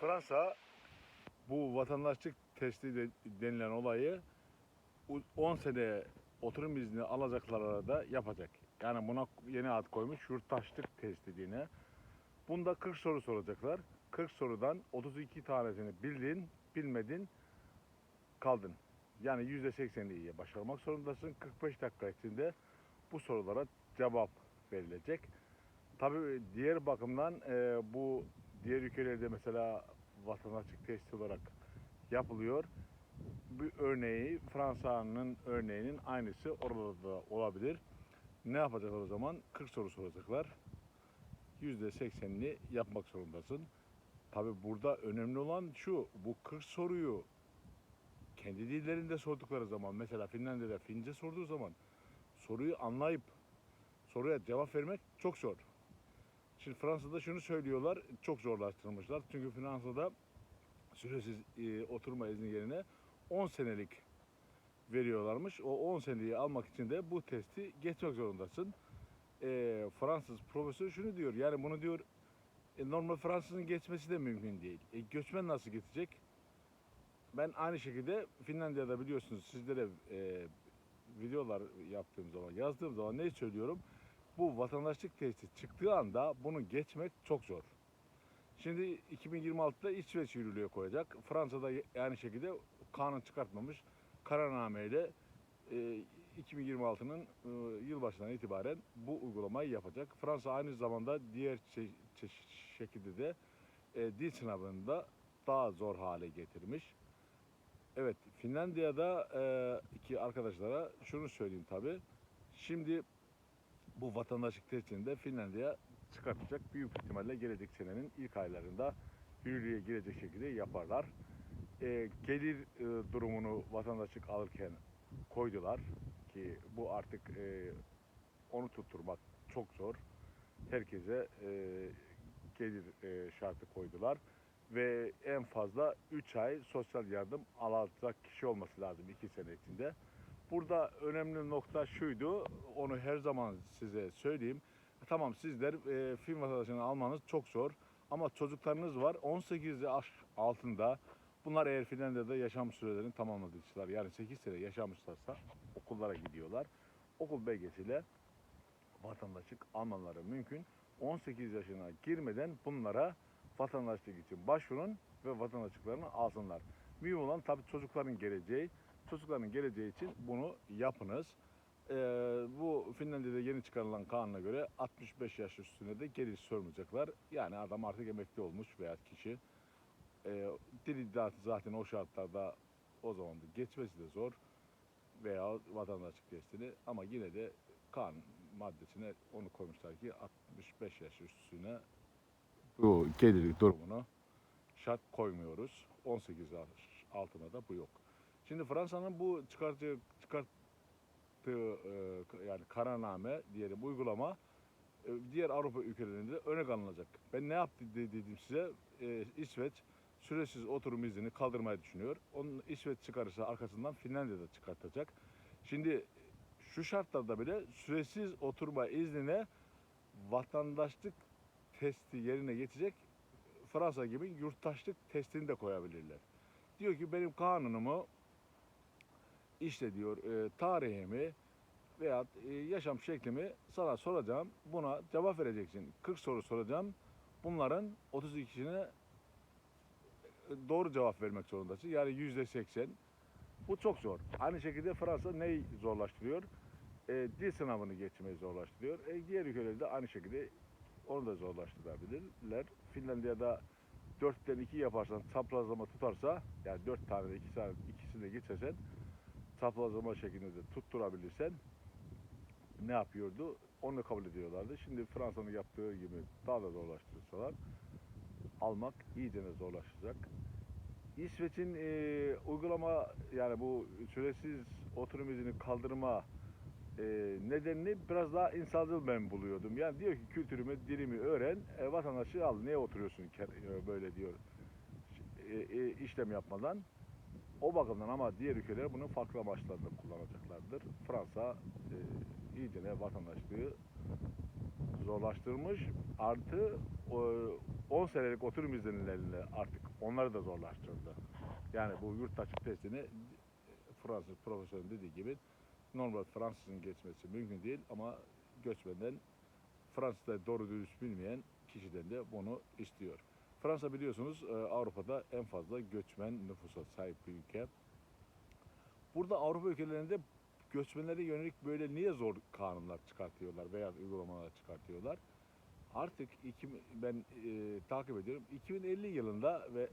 Fransa bu vatandaşlık testi de- denilen olayı u- 10 sene oturum izni alacaklara da yapacak. Yani buna yeni ad koymuş yurttaşlık testi diye. Bunda 40 soru soracaklar. 40 sorudan 32 tanesini bildin, bilmedin, kaldın. Yani %80'i iyiye başarmak zorundasın. 45 dakika içinde bu sorulara cevap verilecek. Tabii diğer bakımdan e, bu diğer ülkelerde mesela vatandaşlık testi olarak yapılıyor. Bir örneği Fransa'nın örneğinin aynısı orada da olabilir. Ne yapacaklar o zaman? 40 soru soracaklar. %80'ini yapmak zorundasın. Tabii burada önemli olan şu, bu 40 soruyu kendi dillerinde sordukları zaman, mesela Finlandiya'da Fince sorduğu zaman soruyu anlayıp soruya cevap vermek çok zor. Şimdi Fransa'da şunu söylüyorlar, çok zorlaştırmışlar. Çünkü Fransa'da süresiz e, oturma izni yerine 10 senelik veriyorlarmış. O 10 seneyi almak için de bu testi geçmek zorundasın. E, Fransız profesör şunu diyor, yani bunu diyor e, normal Fransızın geçmesi de mümkün değil. E, göçmen nasıl geçecek? Ben aynı şekilde Finlandiya'da biliyorsunuz sizlere e, videolar yaptığım zaman, yazdığım zaman ne söylüyorum? Bu vatandaşlık testi çıktığı anda bunu geçmek çok zor. Şimdi 2026'da İsveç yürürlüğe koyacak. Fransa'da aynı şekilde kanun çıkartmamış kararnameyle e, 2026'nın e, yılbaşından itibaren bu uygulamayı yapacak. Fransa aynı zamanda diğer şekilde de e, dil sınavında daha zor hale getirmiş. Evet, Finlandiya'da e, iki arkadaşlara şunu söyleyeyim tabi. Şimdi bu vatandaşlık testini de Finlandiya çıkartacak. Büyük ihtimalle gelecek senenin ilk aylarında yürürlüğe girecek şekilde yaparlar. E, gelir e, durumunu vatandaşlık alırken koydular ki bu artık e, onu tutturmak çok zor. Herkese e, gelir e, şartı koydular ve en fazla 3 ay sosyal yardım alacak kişi olması lazım 2 sene içinde. Burada önemli nokta şuydu, onu her zaman size söyleyeyim. Tamam sizler e, film vatandaşlığını almanız çok zor ama çocuklarınız var 18 yaş altında. Bunlar eğer Finlandiya'da yaşam sürelerini tamamladılar. Yani 8 sene yaşamışlarsa okullara gidiyorlar. Okul belgesiyle vatandaşlık almaları mümkün. 18 yaşına girmeden bunlara vatandaşlık için başvurun ve vatandaşlıklarını alsınlar. Mühim olan tabii çocukların geleceği. Çocukların geleceği için bunu yapınız. Ee, bu Finlandiya'da yeni çıkarılan kanuna göre 65 yaş üstüne de geri sormayacaklar. Yani adam artık emekli olmuş veya kişi. Ee, dili zaten- zaten o şartlarda o zaman da geçmesi de zor veya vatandaşlık testini ama yine de kanun maddesine onu koymuşlar ki 65 yaş üstüne bu gelir durumunu şart koymuyoruz. 18 yaş altına da bu yok. Şimdi Fransa'nın bu çıkartıcı çıkarttığı e, yani kararname diyelim uygulama e, diğer Avrupa ülkelerinde de örnek alınacak. Ben ne yaptı de- dedim size e, İsveç süresiz oturum iznini kaldırmayı düşünüyor. Onun İsveç çıkarırsa arkasından Finlandiya'da çıkartacak. Şimdi şu şartlarda bile süresiz oturma iznine vatandaşlık testi yerine geçecek Fransa gibi yurttaşlık testini de koyabilirler. Diyor ki benim kanunumu işte diyor e, tarihimi veya e, yaşam şeklimi sana soracağım. Buna cevap vereceksin. 40 soru soracağım. Bunların 32'sine e, doğru cevap vermek zorundasın. Yani yüzde 80. Bu çok zor. Aynı şekilde Fransa neyi zorlaştırıyor? E, dil sınavını geçmeyi zorlaştırıyor. E, diğer ülkelerde aynı şekilde onu da zorlaştırabilirler. Finlandiya'da 4'ten 2 yaparsan çaprazlama tutarsa yani 4 tane 2 tane ikisini de geçersen çaprazlama şeklinde de tutturabilirsen ne yapıyordu? Onu kabul ediyorlardı. Şimdi Fransa'nın yaptığı gibi daha da zorlaştırırsalar almak iyice de zorlaşacak. İsveç'in e, uygulama yani bu süresiz oturum izni kaldırma e, nedenini biraz daha insancıl ben buluyordum. Yani diyor ki kültürümü, dilimi öğren, e, vatandaşı al. Niye oturuyorsun e, böyle diyor e, e, işlem yapmadan. O bakımdan ama diğer ülkeler bunu farklı amaçlarla kullanacaklardır. Fransa e, iyice de vatandaşlığı zorlaştırmış. Artı e, 10 senelik oturum izinlerini artık onları da zorlaştırdı. Yani bu yurttaşlık testini Fransız profesörün dediği gibi normal Fransızın geçmesi mümkün değil ama göçmenden Fransızca doğru dürüst bilmeyen kişiden de bunu istiyor. Fransa biliyorsunuz e, Avrupa'da en fazla göçmen nüfusa sahip bir ülke. Burada Avrupa ülkelerinde göçmenlere yönelik böyle niye zor kanunlar çıkartıyorlar veya uygulamalar çıkartıyorlar? Artık iki, ben e, takip ediyorum. 2050 yılında ve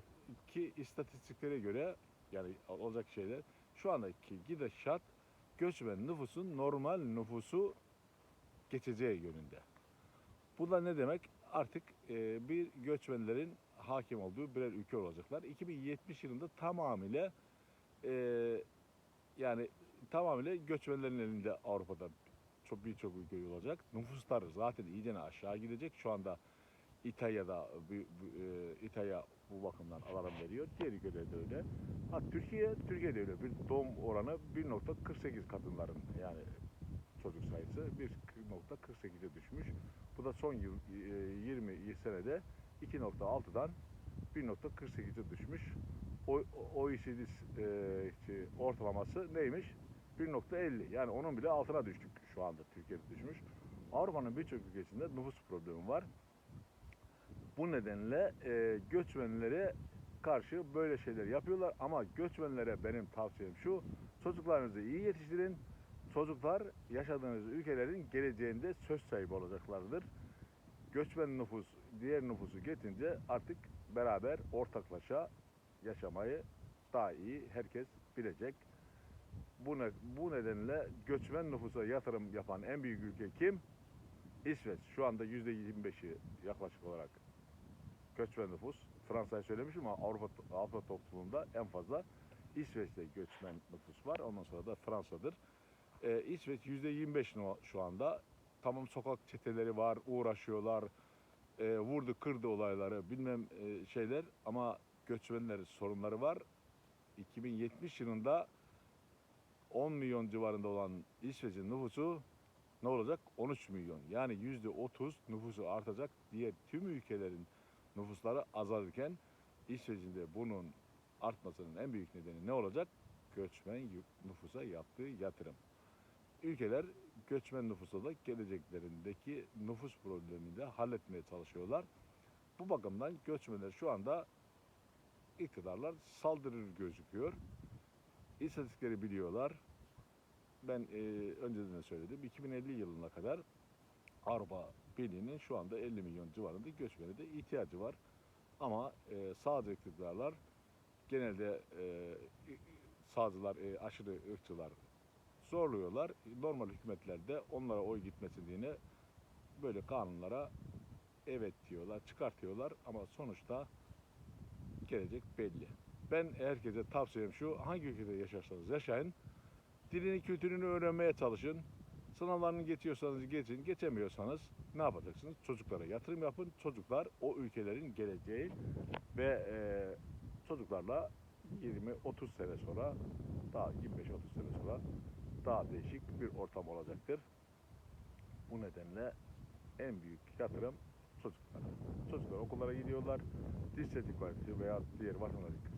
ki istatistiklere göre yani olacak şeyler şu andaki gidişat göçmen nüfusun normal nüfusu geçeceği yönünde. Bu da ne demek? Artık e, bir göçmenlerin hakim olduğu birer ülke olacaklar. 2070 yılında tamamıyla e, yani tamamıyla göçmenlerin elinde Avrupa'da çok birçok ülke olacak. Nüfuslar zaten iyicene aşağı gidecek. Şu anda İtalya'da e, İtalya bu bakımdan alarm veriyor. Diğer ülkelerde de öyle. Ha Türkiye Türkiye'de öyle bir doğum oranı 1.48 kadınların yani çocuk sayısı 1.48'e düşmüş. Da son yıl e, 20 senede 2.6'dan 1.48'e düşmüş. OECD e, ortalaması neymiş? 1.50. Yani onun bile altına düştük şu anda Türkiye'de düşmüş. Avrupa'nın birçok ülkesinde nüfus problemi var. Bu nedenle e, göçmenlere karşı böyle şeyler yapıyorlar ama göçmenlere benim tavsiyem şu çocuklarınızı iyi yetiştirin. Çocuklar yaşadığınız ülkelerin geleceğinde söz sahibi olacaklardır. Göçmen nüfus diğer nüfusu getince artık beraber ortaklaşa yaşamayı daha iyi herkes bilecek. Bu, ne, bu nedenle göçmen nüfusa yatırım yapan en büyük ülke kim? İsveç. Şu anda %25'i yaklaşık olarak göçmen nüfus. Fransa'yı söylemişim ama Avrupa, Avrupa toplumunda en fazla İsveç'te göçmen nüfus var. Ondan sonra da Fransa'dır. Ee, İsveç %25 no- şu anda. Tamam sokak çeteleri var, uğraşıyorlar. Ee, vurdu kırdı olayları bilmem e, şeyler ama göçmenler sorunları var. 2070 yılında 10 milyon civarında olan İsveç'in nüfusu ne olacak? 13 milyon. Yani %30 nüfusu artacak. Diğer tüm ülkelerin nüfusları azalırken İsveç'in de bunun artmasının en büyük nedeni ne olacak? Göçmen nüfusa yaptığı yatırım. Ülkeler göçmen nüfusa da geleceklerindeki nüfus problemini de halletmeye çalışıyorlar. Bu bakımdan göçmenler şu anda iktidarlar saldırır gözüküyor. İstatistikleri biliyorlar. Ben e, önceden de söyledim. 2050 yılına kadar Avrupa Birliği'nin şu anda 50 milyon civarında göçmene de ihtiyacı var. Ama e, sağcı iktidarlar genelde e, sağcılar, e, aşırı ırkçılar zorluyorlar. Normal hükümetler de onlara oy gitmesin diye böyle kanunlara evet diyorlar, çıkartıyorlar ama sonuçta gelecek belli. Ben herkese tavsiyem şu, hangi ülkede yaşarsanız yaşayın, dilini, kültürünü öğrenmeye çalışın. Sınavlarını geçiyorsanız geçin, geçemiyorsanız ne yapacaksınız? Çocuklara yatırım yapın. Çocuklar o ülkelerin geleceği ve e, çocuklarla 20-30 sene sonra, daha 25-30 sene sonra daha değişik bir ortam olacaktır. Bu nedenle en büyük yatırım çocuklara. Çocuklar okullara gidiyorlar. Dil sertifikası veya diğer vatandaşlık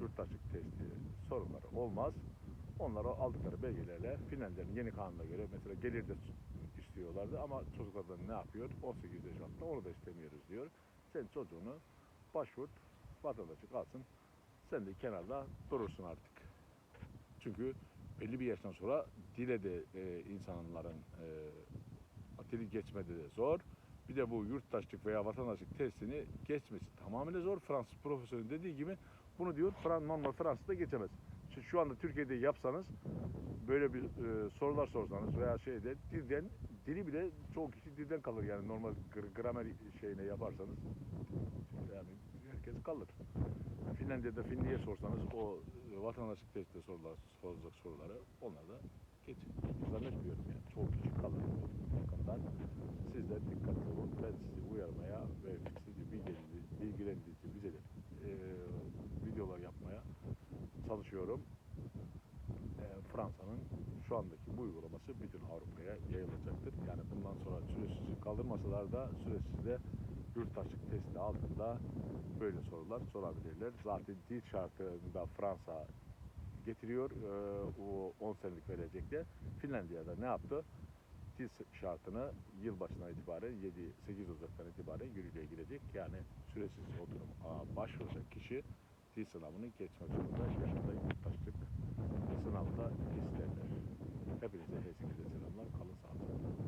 yurttaşlık testi sorunları olmaz. Onlara aldıkları belgelerle Finlandiya'nın yeni kanununa göre mesela gelir de istiyorlardı ama çocuklardan ne yapıyor? 18 yaş altında onu da istemiyoruz diyor. Sen çocuğunu başvurt, vatandaşlık alsın. Sen de kenarda durursun artık. Çünkü belli bir yaştan sonra dile de e, insanların e, dili geçmedi de zor. Bir de bu yurttaşlık veya vatandaşlık testini geçmesi tamamen zor. Fransız profesörün dediği gibi bunu diyor Fran normal Fransız'da geçemez. Şu, şu anda Türkiye'de yapsanız böyle bir e, sorular sorsanız veya şeyde dilden dili bile çoğu kişi dilden kalır yani normal gr- gramer şeyine yaparsanız yani herkes kalır. Finlandiya'da Finliye sorsanız o e, vatandaşlık testinde sorular, sorulacak soruları onlar da geçin. Zannetmiyorum yani. Çoğu kişi kalır. Bakımdan siz de dikkatli olun. Ben sizi uyarmaya ve sizi bilgilendirici, bilgilendirici bize de e, videolar yapmaya çalışıyorum. E, Fransa'nın şu andaki bu uygulaması bütün Avrupa'ya yayılacaktır. Yani bundan sonra süresizlik kaldırmasalar da süresizde yurttaşlık testi altında böyle sorular sorabilirler. Zaten dil şartında Fransa getiriyor. E, o 10 senelik verecekler. Finlandiya'da ne yaptı? Dil şartını yılbaşından itibaren 7-8 Ocak'tan itibaren yürürlüğe girecek. Yani süresiz oturum başvuracak kişi dil sınavını geçmek zorunda. Yaşında yurttaşlık sınavda isterler. Hepinize Helsinki'de selamlar. Kalın sağlıklı.